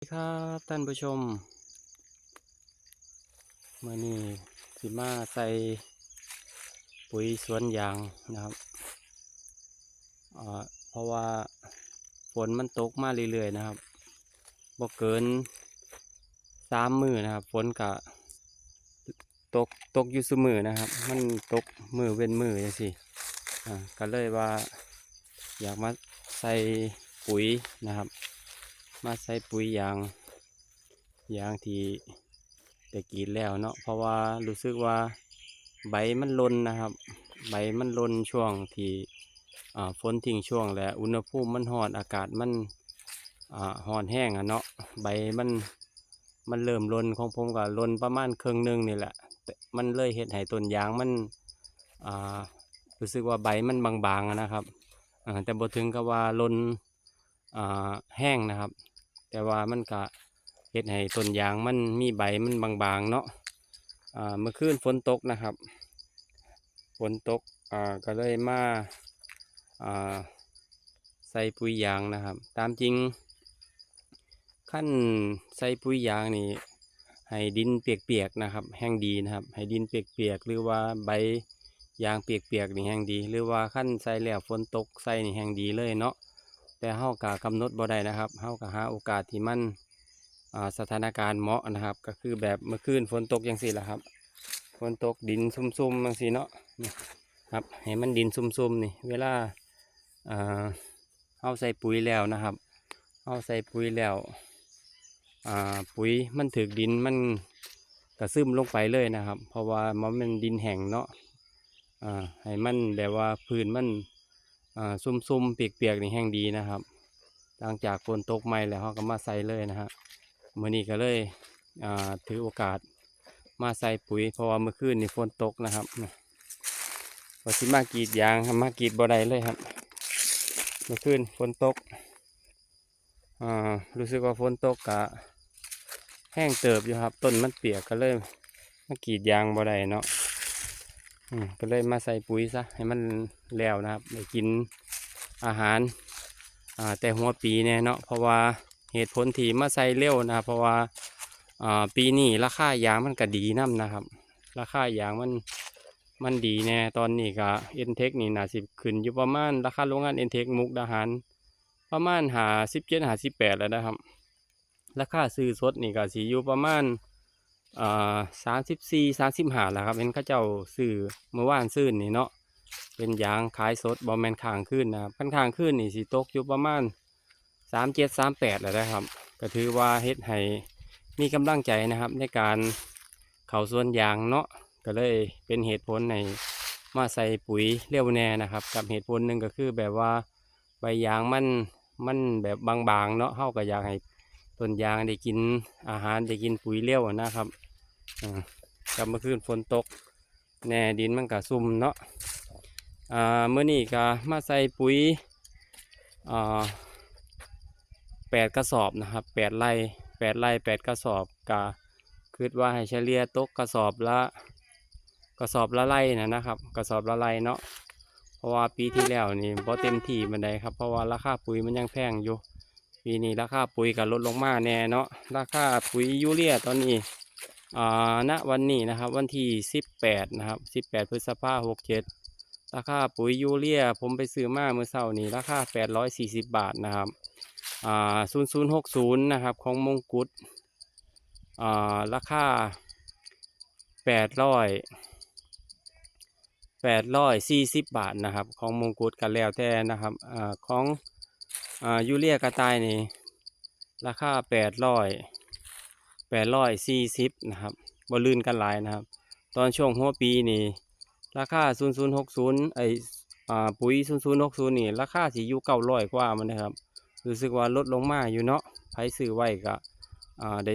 สวัสดีครับท่านผู้ชมเมื่อนี้สิมาใส่ปุ๋ยสวนยางนะครับเพราะว่าฝนมันตกมาเรื่อยๆนะครับบ่เกินสามมือนะครับฝนกะตกตกอยู่สมือนะครับ มันตกมือเว้นมือจังซี่อ่าก็เลยว่าอยากมาใส่ปุ๋ยนะครับ มาใส่ปุ๋ยยางยางที่ได้กรีดแล้วเนาะเพราะว่ารู้สึกว่าใบมันลนนะครับ ใบมันลนช่วงที่ฝนทิ้งช่วงและอุณหภูมิมันร้อนอากาศมันอ่อนแห้งอะเนาะใบมันมันเริ่มลนของผมก็ลนประมาณครึ่งหนึงนี่แหละมันเลยเห็ดให้ต้นยางมันรู้สึกว่าใบมันบางๆนะครับแต่บ่ถึงกับว่าลนอ่าแห้งนะครับ แต่ว่ามันก็เฮ็ดให้ต้นยางมันมีใบมันบางๆเนาะเมื่อคืนฝนตกนะครับ ฝนตกก็เลยมาาใส่ปุ๋ยยางนะครับ ตามจริง ขั้นใส่ปุ๋ยยางนี่ให้ดินเปียกๆนะครับ แห้งดีนะครับ ให้ดินเปียกๆหรือว่าใบยางเปียกๆนี่แห้งดี หรือว่าขั้นใส่แล้วฝนตกใส่นี่แห้งดีเลยเนาะ แต่เฮากะกำหนดบ่ได้นะครับเฮากะหาโอกาสที่มันสถานการณ์เหมาะนะครับ ก็คือแบบเมื่อคืนฝนตกจังสี่แหละครับฝนตกดินซุ่มๆจังสี่เนาะนครับให้มันดินซุ่มๆนี่เวลาอ่าเฮาใส่ปุ๋ยแล้วนะครับเฮาใส่ปุ๋ยแล้วปุ๋ยมันถึกดินมันกระซึมลงไปเลยนะครับ เพราะว่ามันเป็นดินแห้งเนาะให้มันแบบว่าพื้นมัน ซุ่มๆ เปียกๆนี่แห้งดีนะครับหลังจากฝนตกใหม่แล้วเขาก็มาใส่เลยนะฮะมื่อนี้ก็เลยอ่าถือโอกาสมาใส่ปุ๋ยเพราะว่าเมื่อคืนนี่ฝนตกนะครับพอสิมากรีดยางมากรีดบ่ได้เลยครับ เมื่อคืนฝนตกอ่ารู้สึกว่าฝนตกกะแห้งเติบอยู่ครับ ต้นมันเปียกก็เลยมากรีดยางบ่ได้เนาะ ก็เลยมาใส่ปุ๋ยซะให้มันแล้วนะครับได้กินอาหารแต่หัวปีเนี่ยเนาะเพราะว่าเหตุผลที่มาใส่เร็วนะครับเพราะว่าปีนี้ราคายางมันก็ดีน้ำนะครับ ราคายางมันมันดีแน่ตอนนี้ก็เอ็นเทคนี่น่าสิขึ้นอยู่ประมาณราคาโรงงานเอ็นเทคมุกดาหาร ประมาณหาสิบเจ็ดหาสิบแปดแล้วนะครับ ราคาซื้อสดนี่ก็สิอยู่ประมาณ อ่าสามสิบสี่สามสิบห้าแหละครับเป็นข้าเจ้าซื้อเมื่อวานซื้อนี่เนาะเป็นยางขายสดบอแมนข้างขึ้นนะครับขั้นข้างขึ้นนี่สิตกอยู่ประมาณสามเจ็ดสามแปดแล้วนะครับ ก็ถือว่าเฮ็ดให้มีกำลังใจนะครับในการเข่าสวนยางเนาะก็เลยเป็นเหตุผลในมาใส่ปุ๋ยเรียวแน่นะครับ กับเหตุผลหนึ่งก็คือแบบว่าใบยางมันมันแบบบางๆเนาะเฮาก็อยากให้ ต้นยางได้กินอาหารได้กินปุ๋ยเลี้ยวนะครับอ่ากับเมื่อคืนฝนตกแน่ดินมันก็ซุ่มเนาะเมื่อนี้ก็มาใส่ปุ๋ยแปดกระสอบนะครับแปดไร่แปดไร่แปดกระสอบก็คิดว่าให้เฉลี่ยตกกระสอบละกระสอบละไร่นะนะครับ กระสอบละไร่เนาะเพราะว่าปีที่แล้วนี่พอเต็มที่มันได้ครับ เพราะว่าราคาปุ๋ยมันยังแพงอยู่ ปีนี้ราคาปุ๋ยก็ลดลงมาแน่เนาะราคาปุ๋ยยูเรียตอนนี้อ่าณวันนี้นะครับ วันที่18นะครับ18พฤษภาคม67ราคาปุ๋ยยูเรีย ผมไปซื้อมาเมื่อเช้านี้ราคา840บาทนะครับอ่า0060นะครับของมงกุฎอ่าราคา800 840บาทนะครับ ของมงกุฎกันแล้วแต่นะครับอ่าของ ยูเรียกระต่ายนี่ ราคา800แปดร้อยสี่สิบนะครับบอลื่นกันหลายนะครับ ตอนช่วงหัวปีนี่ ราคาศูนย์ศูนย์หกศูนย์ไออ่าปุ๋ยศูนย์ศูนย์หกศูนย์นี่ ราคาสิอยู่เก้าร้อยกว่ามันนะครับ รู้สึกว่าลดลงมาอยู่เนาะไผซื้อไว้ก็อ่าได้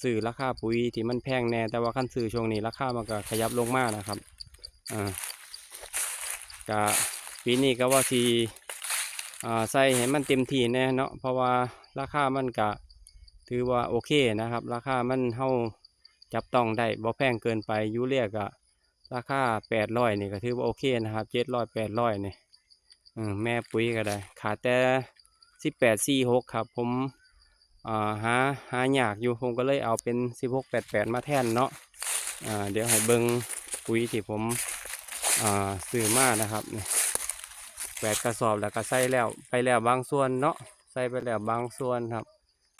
ซื้อราคาปุ๋ยที่มันแพงแน่ แต่ว่าขั้นซื้อช่วงนี้ราคามันก็ขยับลงมากนะครับอ่าก็ปีนี้ก็ว่าสี ใส่ให้มันเต็มที่แน่เนาะเพราะว่าราคามันก็ถือว่าโอเคนะครับ ราคามันเฮาจับต้องได้บ่แพงเกินไปยูเรียก็ราคาแปดร้อยนี่ก็ถือว่าโอเคนะครับเจ็ดร้อยแปดร้อยนี่แม่ปุ๋ยก็ได้ ขาดแต่สิบแปดสี่หกครับ ผมอ่าหาหายากอยู่ผมก็เลยเอาเป็นสิบหกแปดแปดมาแทนเนาะเดี๋ยวให้เบิงปุ๋ยที่ผมซื้อมานะครับนี่ แปดกระสอบแล้วก็ใส่แล้ว ไปแล้วบางส่วนเนาะใส่ไปแล้วบางส่วนครับ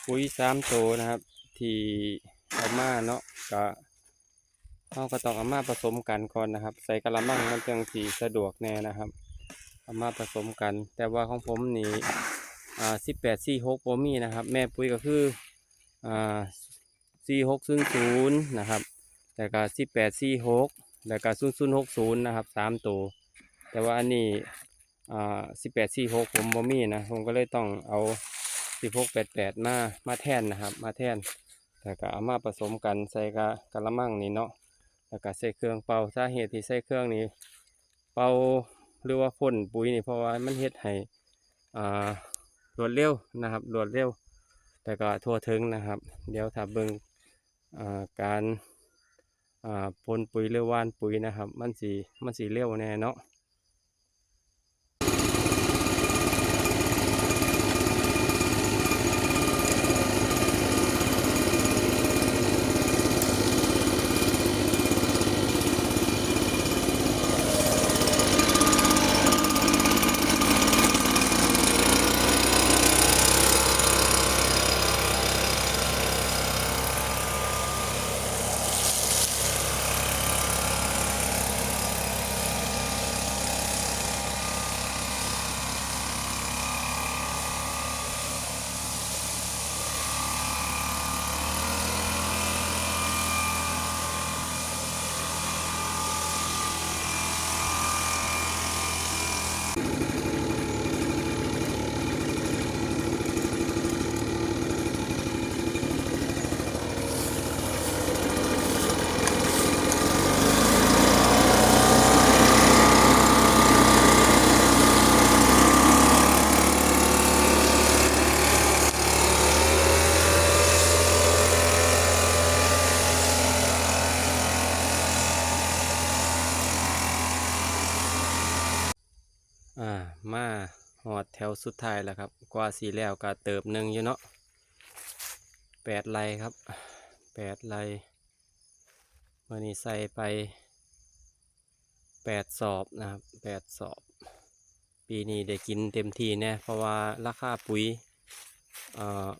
ปุ๋ยสามโตวนะครับ ที่เอามาเนาะก็เราก็ต้องเอามาผสมกันก่อนนะครับ ใส่กระมังมันจังสีสะดวกแน่นะครับเอามาผสมกัน แต่ว่าของผมนี่อ่าสิบแปดสี่หกโมีนะครับ แม่ปุ๋ยก็คืออ่าสี่หกศูนย์ศูนย์นะครับแต่ก็สิบแปดสี่หกแล้วก็ศูนย์ศูนย์หกศูนย์นะครับสามตัวแต่ว่าอันนี้ อ่าสิบแปดสี่หกผมโมีนะ ผมก็เลยต้องเอาสิบหกแปดแปดมามาแทนนะครับ มาแทนแต่ก็เอามาผสมกันใส่กะกะละมังนี่เนาะแล้วก็ใส่เครื่องเป่าสาเหตุที่ใส่เครื่องนี้เป่าหรือว่าพ่นปุ๋ยนี่เพราะว่ามันเฮ็ดให้อ่ารวดเร็วนะครับรวดเร็ว แต่ก็ทั่วถึงนะครับ เดี๋ยวถ้าเบิ่งอ่าการอ่าพ่นปุ๋ยหรือว่านปุ๋ยนะครับ มันสีมันสีเร็วแน่เนาะ มาหอดแถวสุดท้ายแล้วครับ กว่าสีแล้วก็เติบหนึ่งอยู่เนาะแปดไรครับแปดไรเมื่อนี้ใส่ไปแปดสอบนะครับแปดสอบ ปีนี้ได้กินเต็มที่แน่เพราะว่าราคาปุ๋ยเอ่อ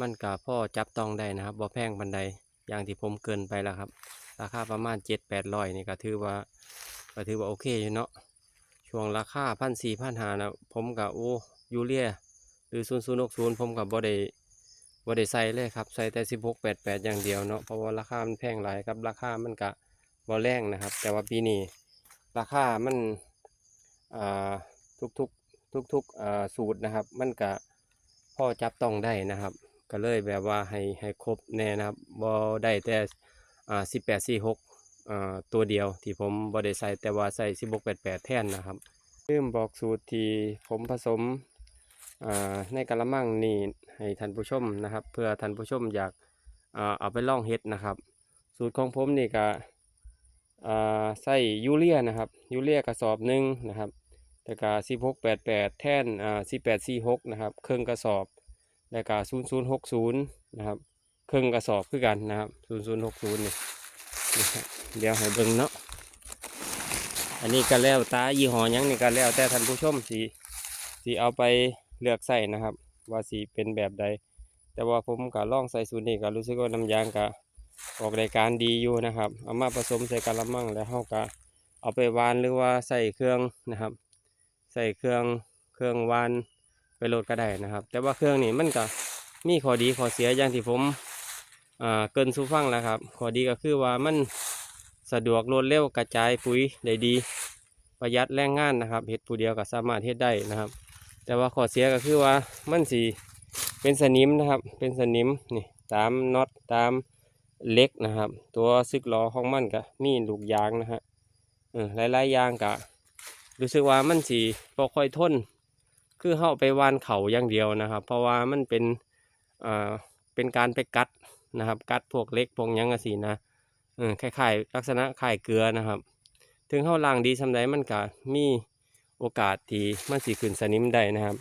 มันกับพ่อจับต้องได้นะครับบ่แพงบันไดอย่างที่ผมเกินไปแล้วครับ ราคาประมาณเจ็ดแปดร้อยนี่ก็ถือว่าก็ถือว่าโอเคอยู่เนาะ ช่วงราคาพันสี่พันหานะผมกับโอ้ยูเรียหรือศูนย์ศูนย์กศูนย์ผมกับบ่ได้บ่ได้ใส่เลยครับใส่แต่สิบหกแปดแปดอย่างเดียวเนาะเพราะว่าราคามันแพงหลายครับราคามันกะบ่แรงนะครับ แต่ว่าปีนี้ราคามันอ่าทุกทุกทุกทุกๆอ่าสูตรนะครับ มันกะพ่อจับต้องได้นะครับ ก็เลยแบบว่าให้ให้ครบแน่นะครับบ่ได้แต่อ่าสิบแปดสี่หก ตัวเดียวที่ผมบไดใส่แต่ว่าใส่สิบกแปดแปดแท่นนะครับลืมบอกสูตรที่ผมผสมในกะละมังนี่ให้ท่านผู้ชมนะครับ เพื่อท่านผู้ชมอยากเอาไปล่องเฮ็ดนะครับ สูตรของผมนี่ก็ใส่ยูเรียนะครับยูเรียกระสอบหนึ่งนะครับแต่ก็สิบหกแปดแปดแท่นอ่าสิบแปดสี่หกนะครับเครื่องกระสอบแล้วก็ศูนย์ศูนย์หกศูนย์นะครับเครื่องกระสอบคือกันนะครับศูนย์ศูนย์หกศูนย์นี่นะครับ เดี๋ยวให้เบิ่งเนาะอันนี้ก็แล้วตายี่ห้อยังนี่ก็แล้วแต่ท่านผู้ชมสีสีเอาไปเลือกใส่นะครับ ว่าสีเป็นแบบใด แต่ว่าผมก็ล่องใส่สูตรนี้ก็รู้สึกว่าน้ำยางก็ออกรายการดีอยู่นะครับเอามาผสมใส่กะละมังแล้วเฮาก็เอาไปวานหรือว่าใส่เครื่องนะครับ ใส่เครื่องเครื่องวานไปโหลดก็ได้นะครับ แต่ว่าเครื่องนี้มันก็มีข้อดีข้อเสียอย่างที่ผมอ่าเกินสู่ฟังแล้วครับข้อดีก็คือว่ามัน สะดวกรวดเร็วกระจายปุ๋ยได้ดี ประหยัดแรงงานนะครับเฮ็ดผู้เดียวก็สามารถเฮ็ดได้นะครับ แต่ว่าข้อเสียก็คือว่ามันสีเป็นสนิมนะครับ เป็นสนิมนี่ตามน็อตตามเล็กนะครับ ตัวซึกล้อของมันก็มีลูกยางนะฮะเออหลายๆยางก็รู้สึกว่ามันสีบ่ค่อยทนคือเข้าไปวานเขาอย่างเดียวนะครับ เพราะว่ามันเป็นอ่าเป็นการไปกัดนะครับ กัดพวกเล็กพวกหยังกะสีนะ เออคล้ายๆลักษณะคล้ายเกลือนะครับ ถึงเข้าล่างดีสำใดมันก็มีโอกาสที่มันสีขึ้นสนิมได้นะครับ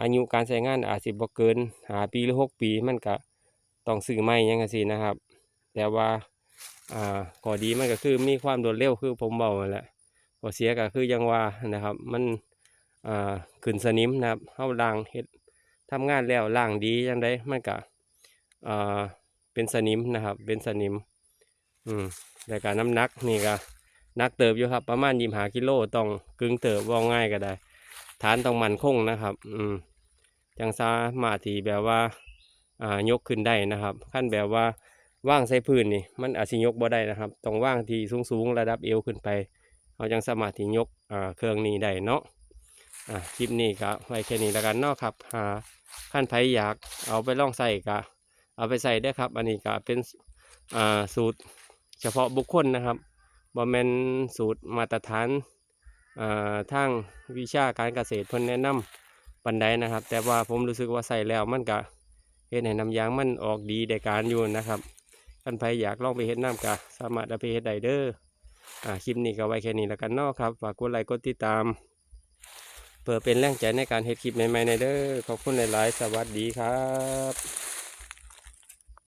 อายุการใช้งานอาจสิบ่เกินหาปีหรือหกปีมันก็ต้องซื้อใหม่ยังจังซี่นะครับ แต่ว่าอ่าข้อดีมันก็คือมีความรวดเร็วคือผมเบานั่นแหละข้อเสียก็คือยังว่านะครับ มันอ่าขึ้นสนิมนะครับเฮาล้างเฮ็ดทำงานแล้วล้างดีจังไดมันก็อ่าเป็นสนิมนะครับ เป็นสนิม อืมแต่การน้ำหนักนี่ก็นักเติบอยู่ครับ ประมาณยี่หากิโลต้องกึ่งเติบว่าง่ายก็ได้ ฐานต้องมันคงนะครับ อืมจังสามารถที่แบบว่าอ่ายกขึ้นได้นะครับ ขั้นแบบว่าว่างใส่พื้นนี่มันอาจสิยกบ่ได้นะครับต้องว่างที่สูงๆระดับเอวขึ้นไปเราจังสามารถที่ยกอ่าเครื่องนี้ได้เนาะอ่าคลิปนี้ก็ไว้แค่นี้แล้วกันเนาะครับหาขั้นไผอยากเอาไปลองใส่ก็เอาไปใส่ได้ครับ อันนี้ก็เป็นอ่าสูตร เฉพาะบุคคลนะครับบ่แมนสูตรมาตรฐานอ่าทางวิชาการเกษตรเพิ่นแนะนำปันใดนะครับ แต่ว่าผมรู้สึกว่าใส่แล้วมันก็เฮ็ดให้น้ำยางมันออกดีไดการอยู่นะครับท่านใครอยากลองไปเฮ็ดน้ำกะสามารถเอาไปเฮ็ดได้เด้ออ่าคลิปนี้ก็ไว้แค่นี้แล้วกันเนาะครับฝากกดไลค์กดติดตาม เพื่อเป็นแรงใจในการเฮ็ดคลิปใหม่ๆในเด้อขอบคุณหลายๆ สวัสดีครับ